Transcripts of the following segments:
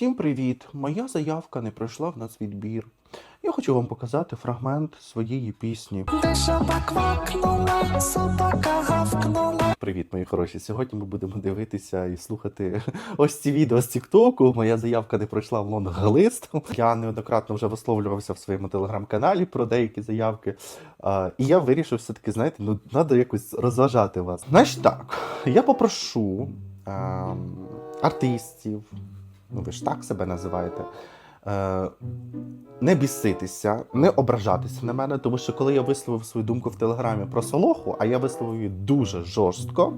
Всім привіт! Моя заявка не пройшла в нацвідбір. Я хочу вам показати фрагмент своєї пісні. Квакнула, собака гавкнула. Привіт, мої хороші! Сьогодні ми будемо дивитися і слухати ось ці відео з Тіктоку. Моя заявка не пройшла в лонглист. Я неоднократно вже висловлювався в своєму телеграм-каналі про деякі заявки. А, і я вирішив все-таки, знаєте, ну треба якось розважати вас. Значить так, я попрошу ем, артистів, ну ви ж так себе називаєте. Е, не біситися, не ображатися на мене, тому що коли я висловив свою думку в телеграмі про Солоху, а я висловив її дуже жорстко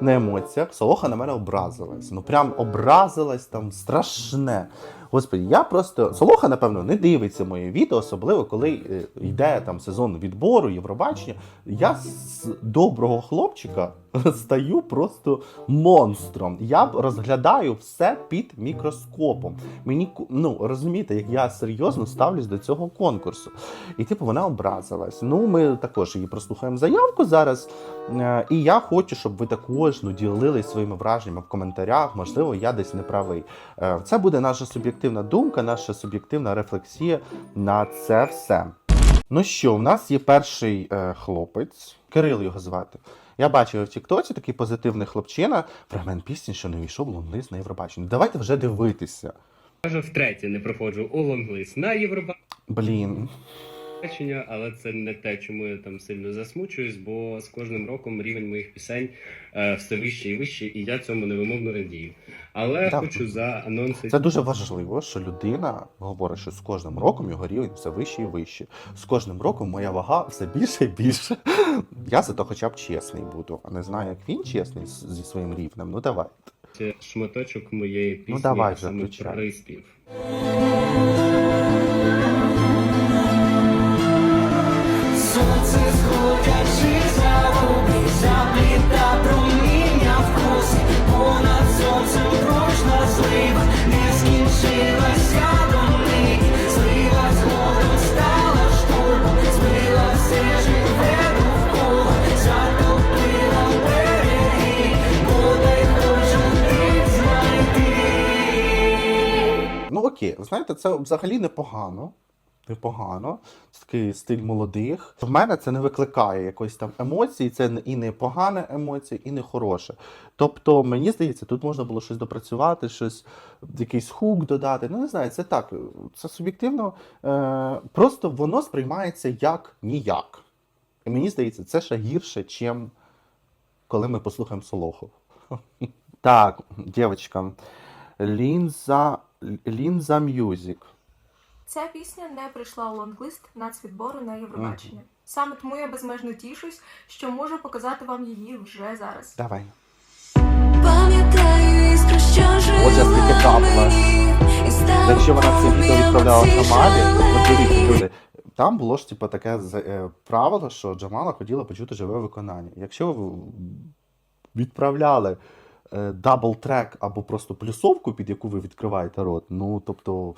на емоціях, Солоха на мене образилась. Ну прям образилась там страшне. Господи, я просто Солоха, напевно, не дивиться моє відео, особливо коли е, йде там сезон відбору, Євробачення. Я з доброго хлопчика стаю просто монстром. Я розглядаю все під мікроскопом. Мені ну розумієте, як я серйозно ставлюсь до цього конкурсу. І типу вона образилась. Ну, ми також її прослухаємо заявку зараз. Е, І я хочу, щоб ви також ну, ділились своїми враженнями в коментарях. Можливо, я десь не правий. Е, Це буде наша суб'єктивна думка, наша суб'єктивна рефлексія на це все. Ну що, в нас є перший е, хлопець, Кирил його звати. Я бачив в Тіктоці такий позитивний хлопчина, фрагмент пісні, що не війшов лонглиз лонглист на Євробачення. Давайте вже дивитися. Вже втретє не проходжу у лонглист на Блін, Євробачення, але це не те, чому я там сильно засмучуюсь, бо з кожним роком рівень моїх пісень е, все вищий і вищий, і я цьому невимовно радію. Але Так. хочу за анонси це дуже важливо, що людина говорить, що з кожним роком його рівень все вище і вище. З кожним роком моя вага все більше і більше. Я зато хоча б чесний буду, а не знаю, як він чесний зі своїм рівнем. Ну давай. шматочок моєї пісні, Ну, давай саме приспів. Ви знаєте, це взагалі непогано. Непогано. Це такий стиль молодих. В мене це не викликає якоїсь там емоції, це і не погана емоція, і не хороша. Тобто, мені здається, тут можна було щось допрацювати, щось, якийсь хук додати. Ну, не знаю, це так, це суб'єктивно. Е, просто воно сприймається як ніяк. І мені здається, це ще гірше, чим коли ми послухаємо Солоху. Так, дівчатка, Лінза, Лінза Мюзик. Ця пісня не прийшла у лонглист нацвідбору на Євробачення. Саме тому я безмежно тішусь, що можу показати вам її вже зараз. Давай. Пам'ятаю іскру, що жила Отже, скільки капла. мені, і стала Якщо вона це відео відправляла Джамалі, от дивіться, люди, там було ж типу, таке з- е, правило, що Джамала хотіла почути живе виконання. Якщо ви відправляли е, дабл трек або просто плюсовку, під яку ви відкриваєте рот, ну тобто.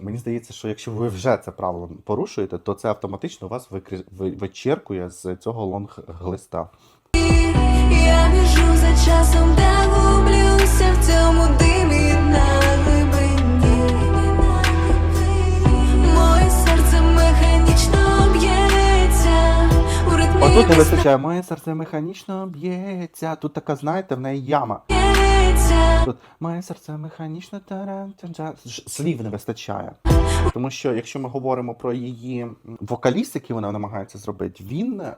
Мені здається, що якщо ви вже це правило порушуєте, то це автоматично вас вичеркує з цього лонг-глиста. Я біжу за часом, де гублюся не вистачає, моє серце механічно б'ється. Тут така, знаєте, в неї яма. Тут моє серце механічно. Слів не вистачає. Тому що якщо ми говоримо про її вокаліст, який вона намагається зробити, він е,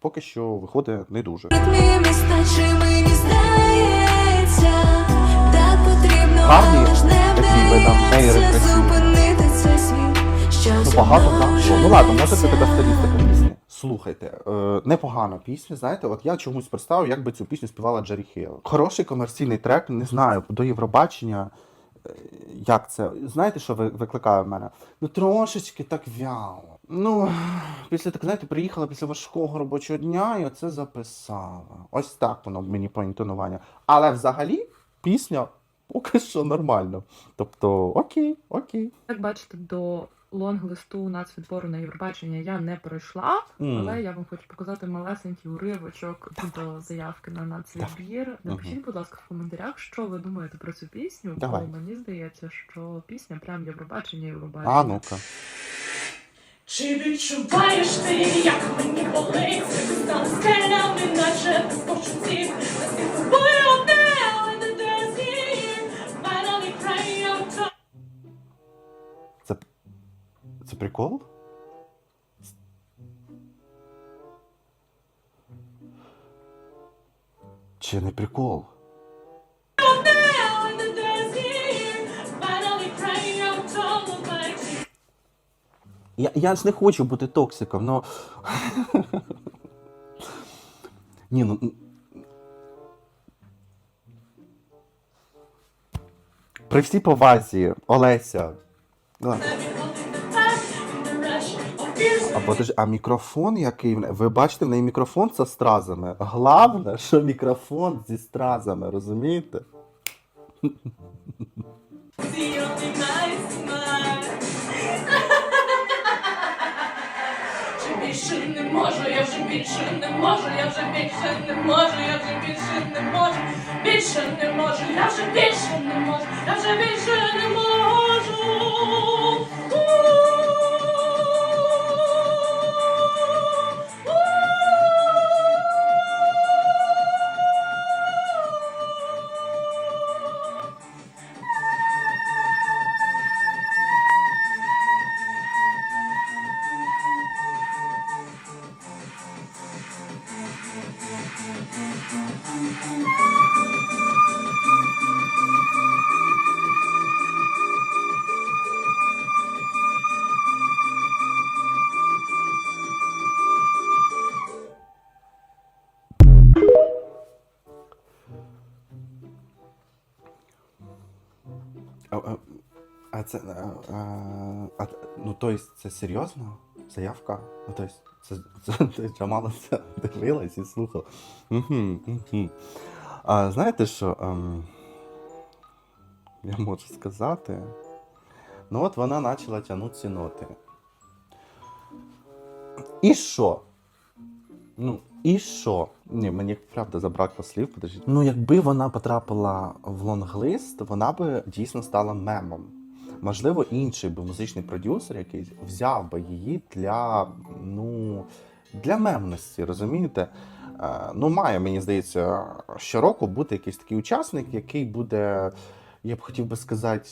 поки що виходить не дуже. Гарні кліпи, там, неї рефлексії. Ну, багато так. Ну ладно, може це така стилістика. Слухайте, е, непогана пісня, знаєте, от я чомусь представив, як би цю пісню співала Джері Хейл. Хороший комерційний трек, не знаю, до Євробачення. е, Як це? Знаєте, що ви- викликає в мене? Ну трошечки так вяло. Ну, після так, знаєте, приїхала після важкого робочого дня і оце записала. Ось так воно мені по інтонуванню. Але взагалі пісня поки що нормально. Тобто, окей, окей. Як бачите, до лонг-листу нацвідбору на Євробачення я не пройшла, М. але я вам хочу показати малесенький уривочок до заявки на нацвідбір. Напишіть, будь ласка, в коментарях, що ви думаєте про цю пісню, Давай. бо мені здається, що пісня прям Євробачення Євробачення. А ну-ка. Чи відчуваєш ти, як мені болить? Стали скелями, наче без почуттів. З це прикол? Чи не прикол? Я, я ж не хочу бути токсиком, но. Ні, ну. При всій повазі, Олеся. А подожди, а мікрофон який? Ви бачите, в неї мікрофон зі стразами. Головне, що мікрофон зі стразами, розумієте? Чи більше не можу, я вже більше не можу, я вже більше не можу, я вже більше не можу, більше не можу, я вже більше не можу, я вже більше не можу. А, а, а, ну, то есть, це серйозно? Заявка? Ну, то есть, це, це, це Джамала це дивилась і слухала. Угу, угу. А знаєте що? Ем, я можу сказати. Ну, от вона почала тягнути ці ноти. І що? Ну, і що? Ні, мені правда забракло слів, подождіть. Ну, якби вона потрапила в лонглист, вона би дійсно стала мемом. Можливо, інший би музичний продюсер якийсь взяв би її для, ну, для мемності, розумієте? Е, ну, має, мені здається, щороку бути якийсь такий учасник, який буде, я б хотів би сказати,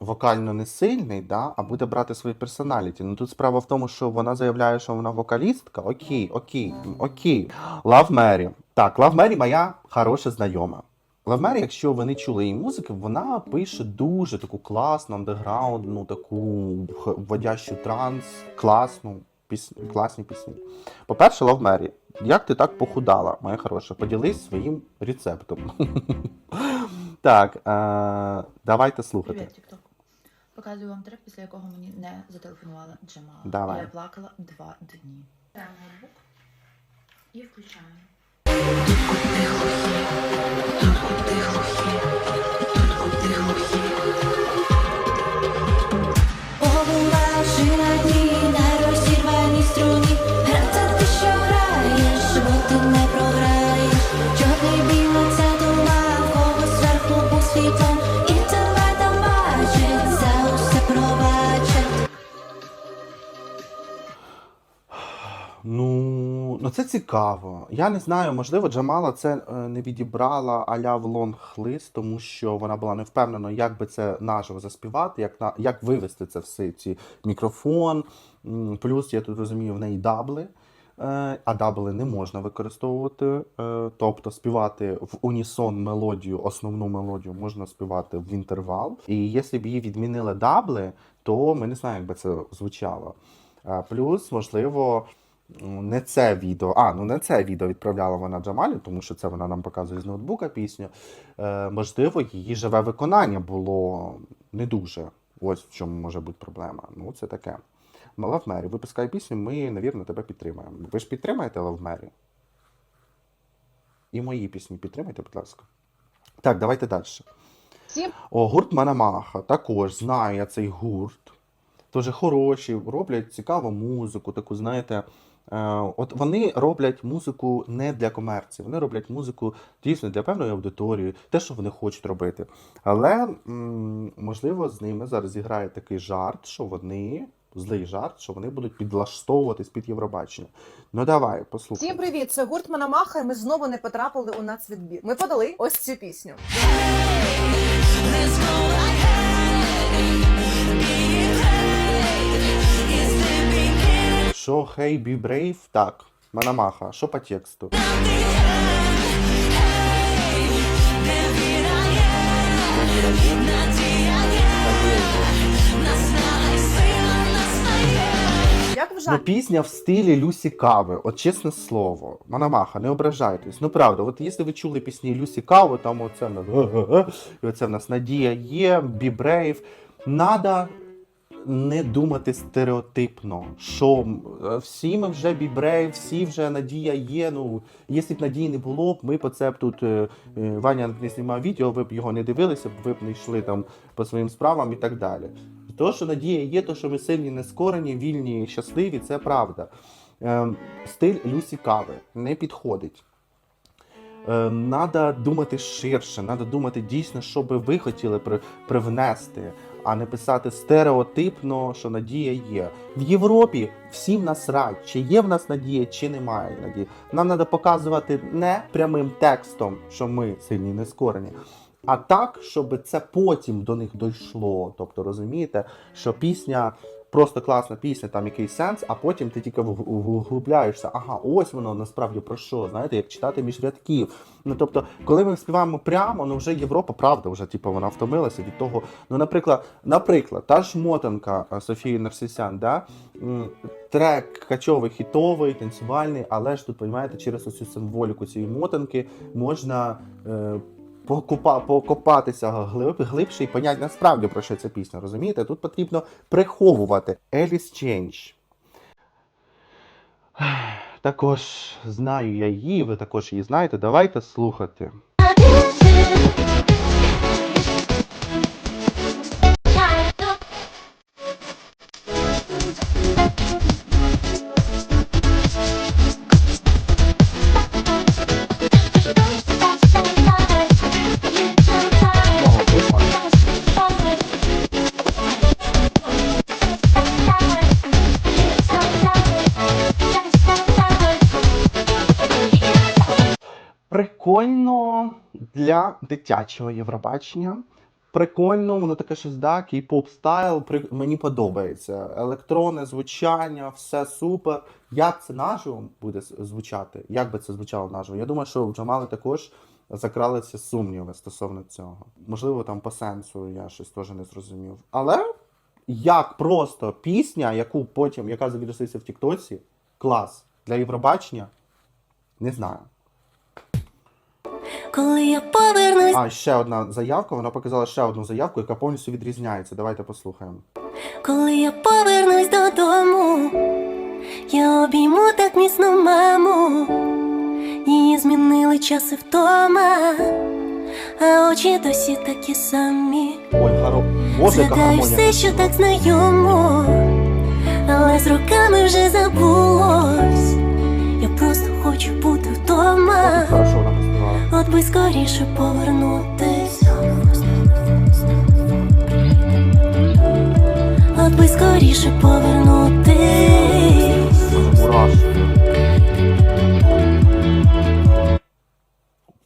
вокально не сильний, да, а буде брати свої персоналіті. Ну тут справа в тому, що вона заявляє, що вона вокалістка. Окей, окей, окей. Лав Мері. Так, Лав Мері моя хороша знайома. Лав Мері, якщо ви не чули її музики, вона пише дуже таку класну, андеграундну, таку вводящу транс, класну пісню, класні пісні. По-перше, Лав Мері, як ти так похудала, моя хороша? Поділись своїм рецептом. Так, е, давайте слухати. Привіт, TikTok. Показую вам трек, після якого мені не зателефонувала Джамала. Давай. Я плакала два дні. Беремо ноутбук і включаємо. Побувавши Ну, ну це цікаво. Я не знаю, можливо, Джамала це е, не відібрала аля в лонг-лист, тому що вона була не впевнена, як би це наживо заспівати, як, на, як вивести це все, ці мікрофон. Плюс, я тут розумію, в неї дабли. Е, А дабли не можна використовувати, е, тобто співати в унісон мелодію, основну мелодію можна співати в інтервал. І якщо б її відмінили дабли, то ми не знаємо, як би це звучало. Плюс, можливо, не це відео. А, ну не це відео відправляла вона Джамалі, тому що це вона нам показує з ноутбука пісню. Е, можливо, її живе виконання було не дуже. Ось в чому може бути проблема. Ну, це таке. Лав Мері, випускай пісню, ми, навірно, тебе підтримаємо. Ви ж підтримаєте Лав Мері? І мої пісні підтримайте, будь ласка. Так, давайте далі. О, гурт Манамаха. Також знаю я цей гурт. теж хороші, роблять цікаву музику, таку, знаєте. Е, От вони роблять музику не для комерції, вони роблять музику дійсно для певної аудиторії, те, що вони хочуть робити. Але можливо з ними зараз зіграє такий жарт, що вони злий жарт, що вони будуть підлаштовуватись під Євробачення. Ну давай, послухай. Всім привіт! Це гурт Мономаха, і ми знову не потрапили у нацвідбір. Ми подали ось цю пісню. Що Hey Be Brave? Так, Манамаха, що по тексту? Як Ну, пісня в стилі Люсі Кави, от чесне слово. Манамаха, не ображайтесь. Ну правда, от якщо ви чули пісні Люсі Кави, там оце в нас і оце в нас Надія є, Be Brave. Надо не думати стереотипно, що всі ми вже Brave, всі вже Надія є. Ну, якщо б надії не було б, ми б це б тут е, е, Ваня не знімав відео, ви б його не дивилися, ви б не йшли там по своїм справам і так далі. То, що надія є, то, що ми сильні, нескорені, вільні, щасливі, це правда. Ем, стиль Люсі Кави не підходить. Ем, Надо думати ширше, надо думати дійсно, що би ви хотіли при, привнести, а не писати стереотипно, що надія є. В Європі всім насрать, чи є в нас надія, чи немає надії. Нам треба показувати не прямим текстом, що ми сильні нескорені, а так, щоб це потім до них дійшло. Тобто, розумієте, що пісня. Просто класна пісня, там якийсь сенс, а потім ти тільки вглубляєшся. Ага, ось воно насправді про що, знаєте, як читати між рядків. Ну тобто, коли ми співаємо прямо, ну вже Європа, правда, вже типу, вона втомилася від того. Ну, наприклад, наприклад, та ж мотанка е, Софії Нарсисян, да? трек качовий, хітовий, танцювальний, але ж тут, розумієте, через оцю символіку цієї мотанки можна. Е, Покупа, покопатися глиб, глибше і поняти насправді про що ця пісня, розумієте? Тут потрібно приховувати. Alice Change. Також знаю я її, ви також її знаєте. Давайте слухати. Прикольно для дитячого Євробачення. Прикольно, воно таке щось, да, кей-поп стайл. При... Мені подобається. Електронне звучання, все супер. Як це наживо буде звучати? Як би це звучало наживо? Я думаю, що в Джамали також закралися сумніви стосовно цього. Можливо, там по сенсу я щось теж не зрозумів. Але як просто пісня, яку потім, яка завіруситься в Тіктоці, клас для Євробачення, не знаю. Коли я повернусь, А, ще одна заявка. Вона показала ще одну заявку, яка повністю відрізняється. Давайте послухаємо. коли я повернусь додому, я обійму так міцно маму. Її змінили час і втома, а очі досі такі самі. Ой, гаро. Боже, яка Згадаю гармонія. все, що так знайомо, але з роками вже забулось. Я просто хочу бути вдома. Ой, Хорошо вона. От би скоріше повернутись. От би скоріше повернутись.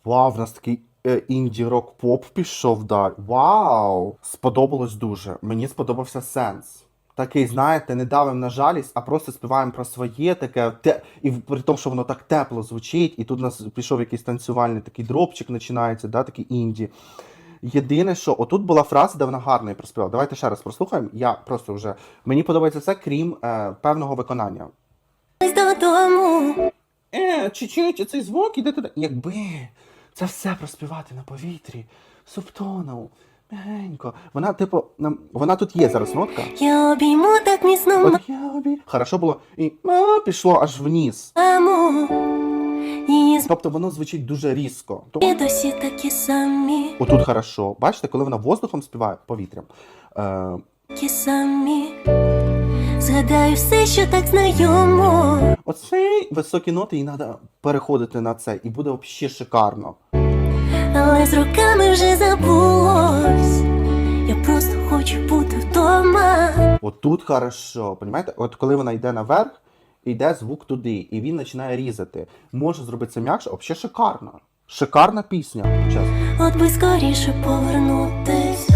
Вау, в нас такий е, інді-рок поп пішов далі. Вау! Сподобалось дуже. Мені сподобався сенс. Такий, знаєте, не давим на жалість, а просто співаємо про своє таке. Те, і при тому, що воно так тепло звучить, і тут у нас пішов якийсь танцювальний такий дропчик починається, да, такий інді. Єдине, що отут була фраза, де вона гарно її проспівала. Давайте ще раз прослухаємо. Я просто вже мені подобається це, крім е, певного виконання. Додому. Е, чуть-чуть, цей звук іде туди. Якби це все проспівати на повітрі, субтоном, мягенько. Вона, типу, нам, вона тут є зараз нотка. Я обійму так міцно От я обі... Хорошо було. І а, пішло аж вниз. маму. Її Тобто воно звучить дуже різко. То- зміни досі такі самі. Отут хорошо. Бачите, коли вона воздухом співає повітрям. Е, Такі самі. згадаю все, що так знайомо. Оцей високі ноти, і треба переходити на це, і буде взагалі шикарно. Але з роками вже забулось. Я просто хочу бути вдома. От тут хорошо, понімаєте? От коли вона йде наверх, йде звук туди, і він починає різати. Може зробити це м'якше, взагалі шикарно. Шикарна пісня, чесно. От би скоріше повернутись.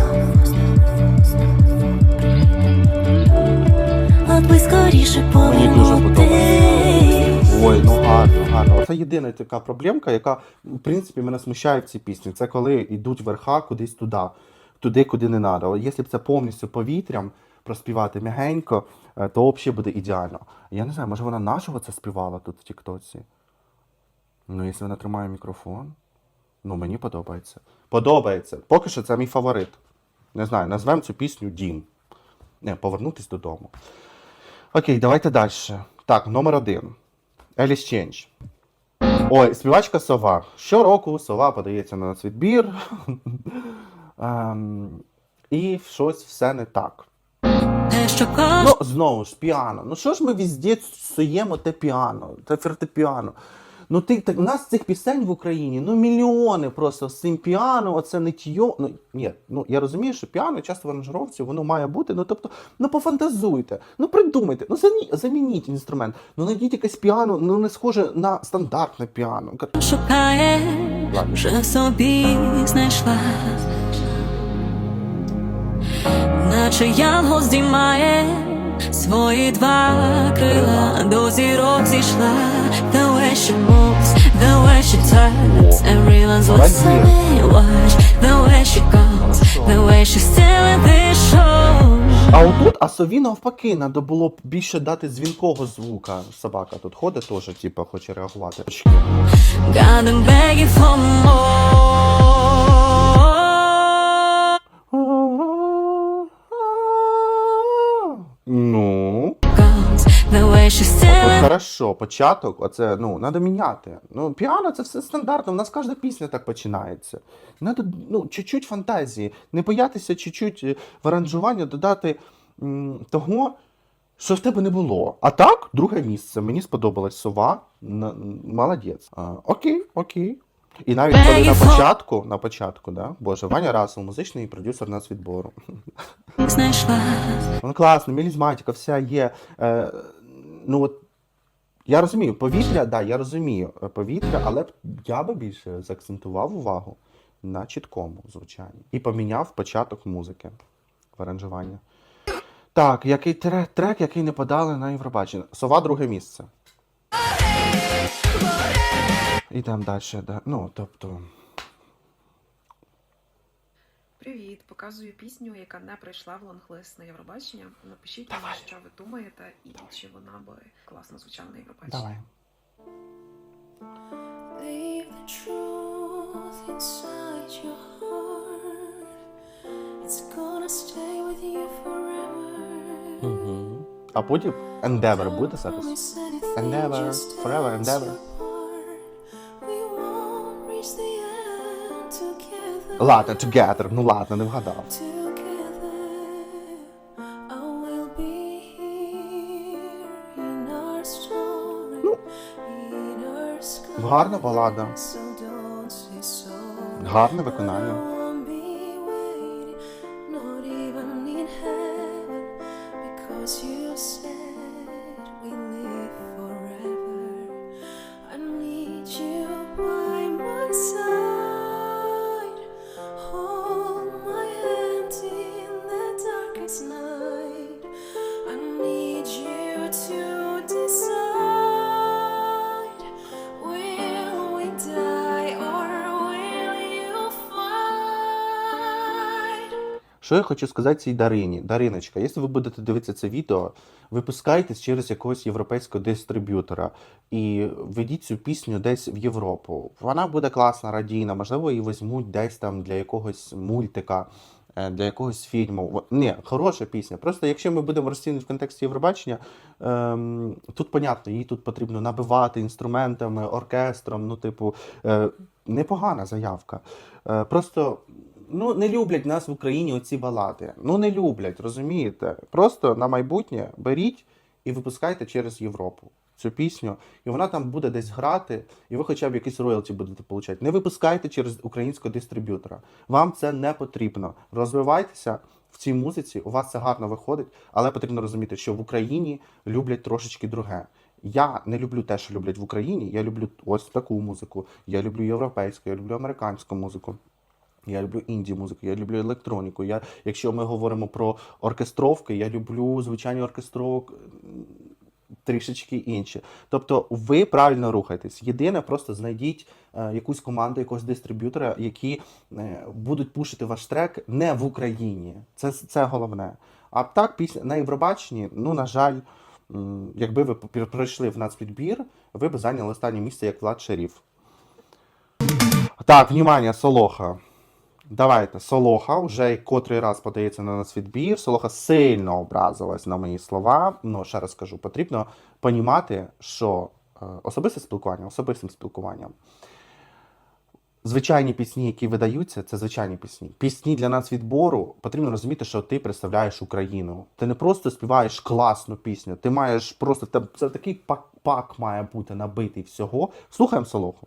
От би скоріше Мені дуже повернутись. Ой, ну гарно, гарно. Це єдина така проблемка, яка, в принципі, мене смущає в цій пісні. Це коли йдуть верха кудись туди, туди, куди не треба. Якщо б це повністю повітрям проспівати м'ягенько, е, то взагалі буде ідеально. Я не знаю, може вона нашого це співала тут в Тіктоці? Ну, якщо вона тримає мікрофон, ну мені подобається. Подобається. Поки що це мій фаворит. Не знаю, назвемо цю пісню Дім. Не, повернутись додому. Окей, давайте далі. Так, номер один. Еліс Change. Ой, співачка сова. Щороку сова подається на нацвідбір. відбір. і щось все не так. Ну, знову ж, піано. Ну що ж ми везде суємо те піано, те фортепіано. Ну, ти, так, у нас цих пісень в Україні, ну, мільйони просто з цим піано, оце не тіо. Ну, ні, ну, я розумію, що піано часто в аранжировці, воно має бути, ну, тобто, ну, пофантазуйте, ну, придумайте, ну, замі, замініть інструмент, ну, знайдіть якесь піано, ну, не схоже на стандартне піано. Шукає, вже в собі знайшла. Наче янгол здіймає свої два крила, до зірок зійшла. The way she moves, the way she turns, and realize what's on it watch. The way she goes, the way she still in this show. А отут, а сові навпаки, треба було б більше дати дзвінкого звука. Собака тут ходить теж, типу, хоче реагувати. I'm begging for more. От хорошо, початок, оце, ну, треба міняти. Ну, піано це все стандартно, у нас кожна пісня так починається. Надо, ну, чуть-чуть фантазії, не боятися чуть-чуть е, в аранжування додати м, того, що в тебе не було. А так, друге місце. Мені сподобалась сова. Н- молодець. А, окей, окей. І навіть коли на початку, на початку, да, боже, Ваня Расул, музичний продюсер нацвідбору. знайшла. Ну класно, мелізматика, вся є. Е, ну от я розумію, повітря, да, я розумію е, повітря, але я би більше заакцентував увагу на чіткому звучанні. І поміняв початок музики в аранжування. Так, який трек, який не подали на Євробачення. Сова друге місце. Ідемо далі. Да. Ну, тобто. Привіт, показую пісню, яка не прийшла в лонглист на Євробачення. Напишіть мені, що ви думаєте, і чи вона би класно звучала на Євробаченні. Давай. Угу. А потім Endeavor буде зараз? Endeavor, forever endeavor. Ладно, together, ну ладно, не вгадав. Ну, гарна балада. Гарне виконання. Що я хочу сказати цій Дарині? Дариночка, якщо ви будете дивитися це відео, випускайтесь через якогось європейського дистриб'ютора і ведіть цю пісню десь в Європу. Вона буде класна, радійна, можливо, її візьмуть десь там для якогось мультика, е, для якогось фільму. Ні, хороша пісня. Просто якщо ми будемо розцінювати в контексті Євробачення, ем, тут понятно, її тут потрібно набивати інструментами, оркестром. Ну, типу, е, непогана заявка. Е, просто ну не люблять нас в Україні оці балади. Ну не люблять, розумієте? Просто на майбутнє беріть і випускайте через Європу цю пісню, і вона там буде десь грати, і ви хоча б якісь роялті будете получати. Не випускайте через українського дистриб'ютора. Вам це не потрібно. Розвивайтеся в цій музиці, у вас це гарно виходить, але потрібно розуміти, що в Україні люблять трошечки друге. Я не люблю те, що люблять в Україні. Я люблю ось таку музику. Я люблю європейську, я люблю американську музику. Я люблю інді музику, я люблю електроніку. Я, якщо ми говоримо про оркестровки, я люблю звичайні оркестровок трішечки інші. Тобто ви правильно рухаєтесь. Єдине, просто знайдіть е, якусь команду, якогось дистриб'ютора, які е, будуть пушити ваш трек не в Україні. Це, це головне. А так, після на Євробаченні, ну, на жаль, якби ви пр- пройшли в нацвідбір, ви б зайняли останнє місце як Влад Шеріф. Так, внимание, Солоха. Давайте, Солоха вже котрий раз подається на нас відбір. Солоха сильно образилась на мої слова. Ну, ще раз скажу, потрібно понімати, що е, особисте спілкування, особистим спілкуванням. Звичайні пісні, які видаються, це звичайні пісні. Пісні для нас відбору потрібно розуміти, що ти представляєш Україну. Ти не просто співаєш класну пісню, ти маєш просто це такий пак, пак має бути набитий всього. Слухаємо Солоху.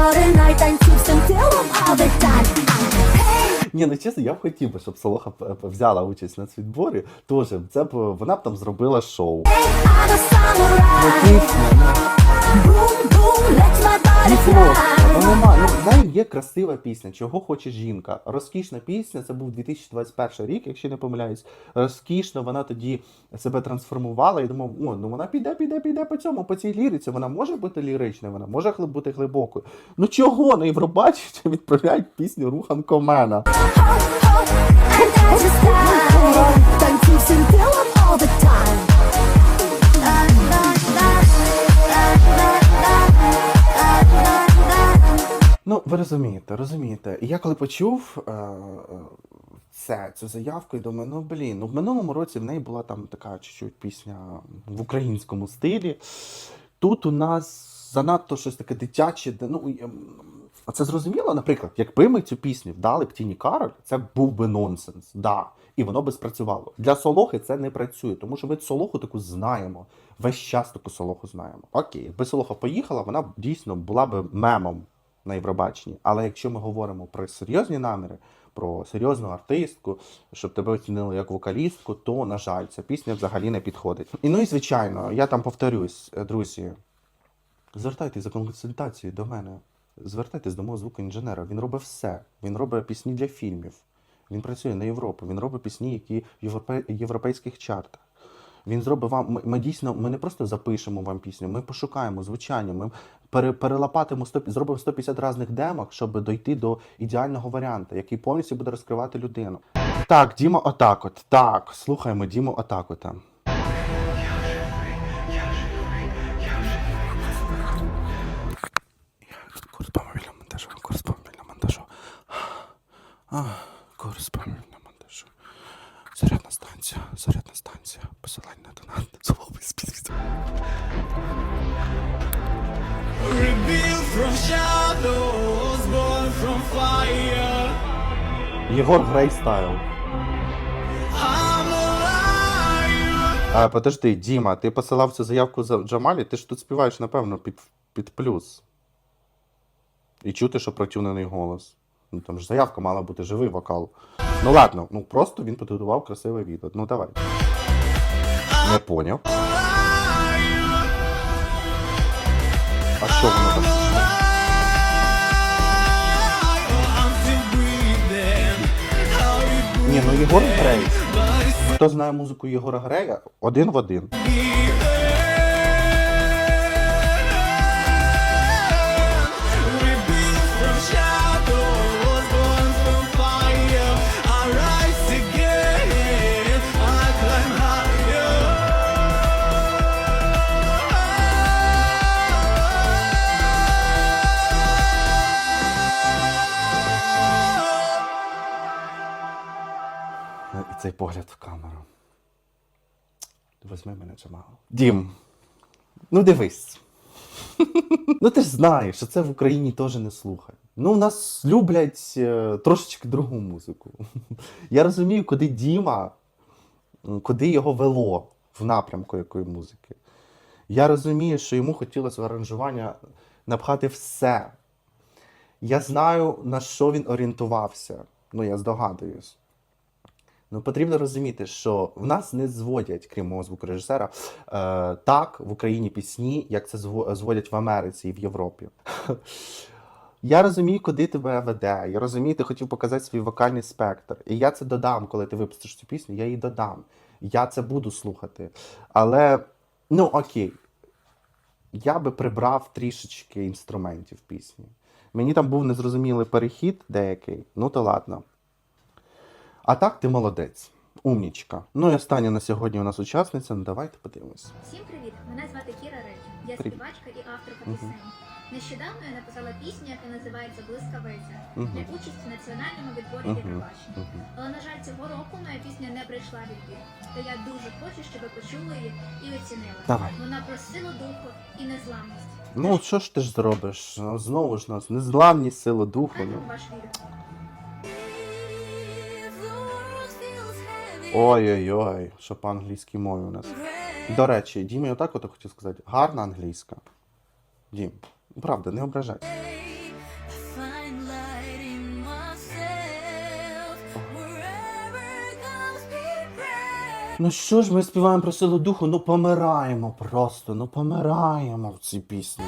Поринай, танцюй всім тілом all the Ні, ну чесно, я б хотів би, щоб Солоха взяла участь на цвітборі. Тоже це б вона б там зробила шоу. I'm Ну ну в неї є красива пісня, чого хоче жінка. Розкішна пісня, це був 2021 рік, якщо не помиляюсь. Розкішно, вона тоді себе трансформувала і думав, о, ну вона піде, піде, піде по цьому, по цій ліриці. Вона може бути ліричною, вона може бути глибокою. Ну чого на Євробачення відправляють пісню Рухан Комена? Танцюй всім тілом all the. Ну, ви розумієте, розумієте. Я коли почув е, це, цю заявку, і думаю, ну блін, ну в минулому році в неї була там така чуть-чуть пісня в українському стилі. Тут у нас занадто щось таке дитяче, ну. ем, а Це зрозуміло, наприклад, якби ми цю пісню вдали б Тіні Кароль, це був би нонсенс, да, і воно би спрацювало. Для Солохи це не працює, тому що ми Солоху таку знаємо. Весь час таку Солоху знаємо. Окей, якби Солоха поїхала, вона б дійсно була б мемом на Євробаченні. Але якщо ми говоримо про серйозні наміри, про серйозну артистку, щоб тебе оцінили як вокалістку, то, на жаль, ця пісня взагалі не підходить. І ну і звичайно, я там повторюсь, друзі, звертайтесь за консультацією до мене. Звертайтесь до мого звукоінженера. Він робить все. Він робить пісні для фільмів. Він працює на Європу. Він робить пісні, які в європе... європейських чартах. Він зробить вам. Ми, ми дійсно ми не просто запишемо вам пісню, ми пошукаємо звучання, ми пере, перелопатимо 100, зробимо 150 різних демок, щоб дойти до ідеального варіанту, який повністю буде розкривати людину. Так, Діма, отак от. Так, слухаємо Діму отак от. А, по монтажу. Зарядна станція, зарядна станція. Посилання на донат. Слово спільство. Єгор Грейстайл. А, подожди, Діма, ти посилав цю заявку за Джамалі, ти ж тут співаєш, напевно, під, під плюс. І чути, що протюнений голос. Ну там ж заявка мала бути живий вокал. Ну ладно, ну просто він підготував красиве відео. Ну давай. Не поняв. А що воно it Ні, ну Єгор Грей. Хто знає музику Єгора Грея, один в один. Погляд в камеру. Возьми мене Джамал. Дім, ну дивись. ну ти ж знаєш, що це в Україні теж не слухають. Ну, в нас люблять е, трошечки другу музику. Я розумію, куди Діма, куди його вело в напрямку якої музики. Я розумію, що йому хотілося в аранжування напхати все. Я знаю, на що він орієнтувався. Ну, я здогадуюсь. Ну, потрібно розуміти, що в нас не зводять, крім мого звукорежисера, е, так в Україні пісні, як це зво- зводять в Америці і в Європі. Я розумію, куди тебе веде. Я розумію, ти хотів показати свій вокальний спектр. І я це додам, коли ти випустиш цю пісню, я її додам. Я це буду слухати. Але, ну окей, я би прибрав трішечки інструментів пісні. Мені там був незрозумілий перехід деякий, ну то ладно. А так ти молодець, умнічка. Ну і остання на сьогодні у нас учасниця. Ну давайте подивимось. Всім привіт! Мене звати Кіра Речі. Я Привіт. співачка і авторка Мгм. пісень. Нещодавно я написала пісню, яка називається Блискавиця Мгм. для участі в національному відборі Мгм. Євробачення. Мгм. Але на жаль, цього року моя пісня не прийшла відбір. То я дуже хочу, щоб ви почули її і оцінили. Давай. Вона про силу духу і незламність. Ну, що ж ти ж зробиш? Знову ж нас незламність, сила духу. Хай Ну. вам ваш відео. Ой-ой-ой, що по англійській мові у нас. До речі, Дім, я так от хотів сказати, гарна англійська. Дім, правда, не ображай. Ну що ж ми співаємо про силу духу? Ну помираємо просто, ну помираємо в цій пісні.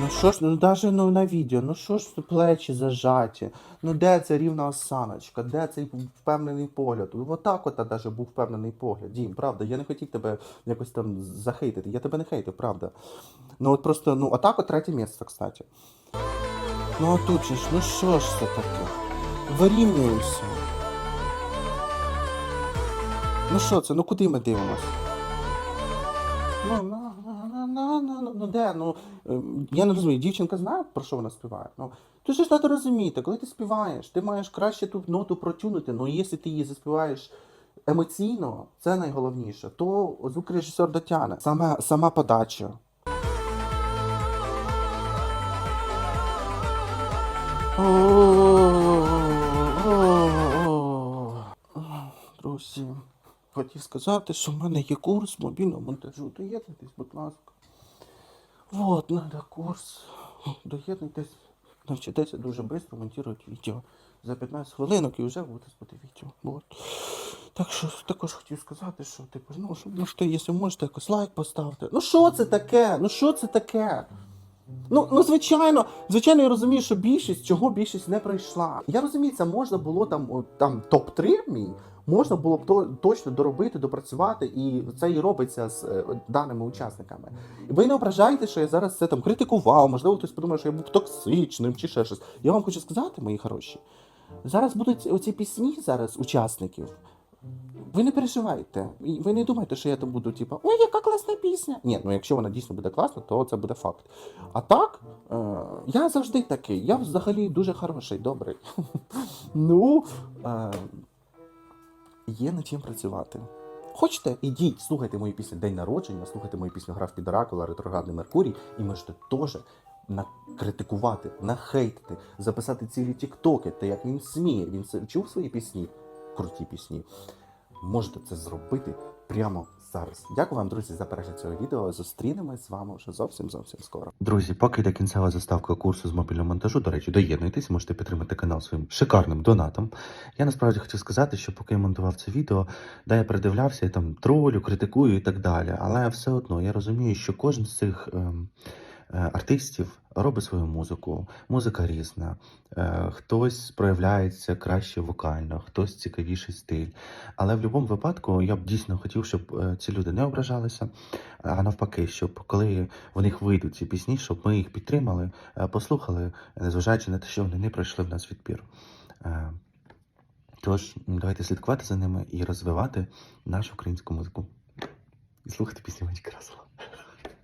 Ну що ж, ну даже ну, на відео, ну що ж плечі зажаті, ну де ця рівна осаночка, де цей впевнений погляд? Отак от даже був впевнений погляд. Дім, правда, я не хотів тебе якось там захейтити, я тебе не хейтив, правда. Ну от просто, ну отак от третє місце, кстати. Ну а тут же ж, ну що ж це таке? Вирівнюємося. Ну що це, ну куди ми дивимося? Ну, ну, ну, ну, ну, ну, де? Ну, ем, я не розумію, дівчинка знає, про що вона співає? Ну, ти ж треба розуміти, коли ти співаєш, ти маєш краще ту ноту протюнути, ну якщо ти її заспіваєш емоційно, це найголовніше, то звукорежисер дотягне. Саме, сама подача. Друзі, хотів сказати, що в мене є курс мобільного монтажу. Доєднуйтесь, будь ласка. Вот, надо курс. Доєднуйтесь. Навчитеся дуже швидко монтувати відео. За 15 хвилинок і вже буде буде відео. Вот. Так що також хотів сказати, що типу, ну, що, ну що, якщо можете якось лайк поставте. Ну що це таке? Ну що це таке? Ну, ну звичайно, звичайно, я розумію, що більшість, чого більшість не пройшла. Я розумію, це можна було там, там топ-3 мій, можна було б то, точно доробити, допрацювати, і це і робиться з е, даними учасниками. Ви не ображайте, що я зараз це там критикував, можливо, хтось подумає, що я був токсичним чи ще щось. Я вам хочу сказати, мої хороші, зараз будуть оці пісні зараз учасників. Ви не переживайте. Ви не думайте, що я там буду, типу, ой, яка класна пісня. Ні, ну якщо вона дійсно буде класна, то це буде факт. А так, е, я завжди такий. Я взагалі дуже хороший, добрий. ну, е, є над чим працювати. Хочете, ідіть, слухайте мої пісні День народження, слухайте мою пісню Граф під Дракула, ретроградний Меркурій, і можете теж накритикувати, нахейтити, записати цілі тіктоки, та як він сміє. Він чув свої пісні, круті пісні. Можете це зробити прямо зараз. Дякую вам, друзі, за перегляд цього відео. Зустрінемось з вами вже зовсім зовсім скоро. Друзі, поки йде кінцева заставка курсу з мобільного монтажу. До речі, доєднуйтесь, можете підтримати канал своїм шикарним донатом. Я насправді хотів сказати, що поки я монтував це відео, да, я придивлявся, я там тролю, критикую і так далі. Але все одно я розумію, що кожен з цих ем, артистів робить свою музику. Музика різна. Е, хтось проявляється краще вокально, хтось цікавіший стиль. Але в будь-якому випадку я б дійсно хотів, щоб е, ці люди не ображалися, а навпаки, щоб коли в них вийдуть ці пісні, щоб ми їх підтримали, е, послухали, незважаючи на те, що вони не пройшли в нас відбір. Е, Тож, давайте слідкувати за ними і розвивати нашу українську музику. І слухати пісні Ванечки Красова.